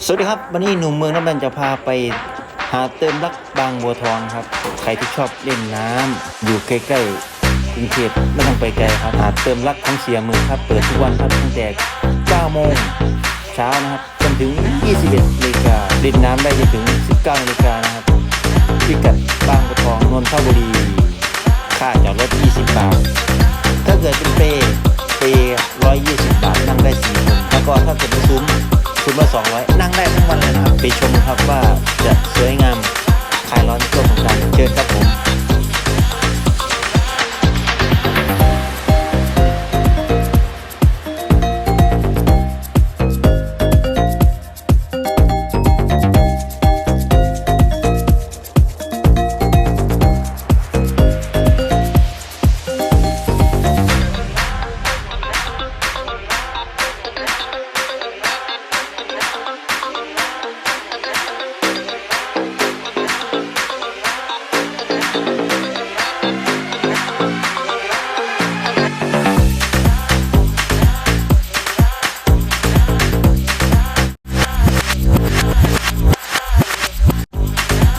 สวัสดีครับ วันนี้หนุ่มเมืองน้ำมันจะพาไปหาเติมรักบางบัวทองครับ ใครที่ชอบเล่นน้ำอยู่ใกล้ๆกรุงเทพไม่ต้องไปไกลครับหาเติมรักของเสียเมืองครับ เปิดทุกวันครับตั้งแต่9โมงเช้านะครับจนถึง 21นาฬิกาเล่นน้ำได้จนถึง 19นาฬิกานะครับพิกัดบางบัวทองนนทบุรี ค่าจอดรถ 20 บาท ถ้าเกิดเป็นเปเป120 บาทนั่งได้4คนแล้วก็ถ้าเกิดเป็นซุ้ม คุณมละ200นั่งได้ทั้งวันเลยนะครับไปชมครับว่าจะ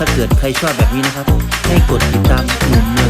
ถ้าเกิดใครชอบแบบนี้นะครับ ให้กดติดตามหนุ่ม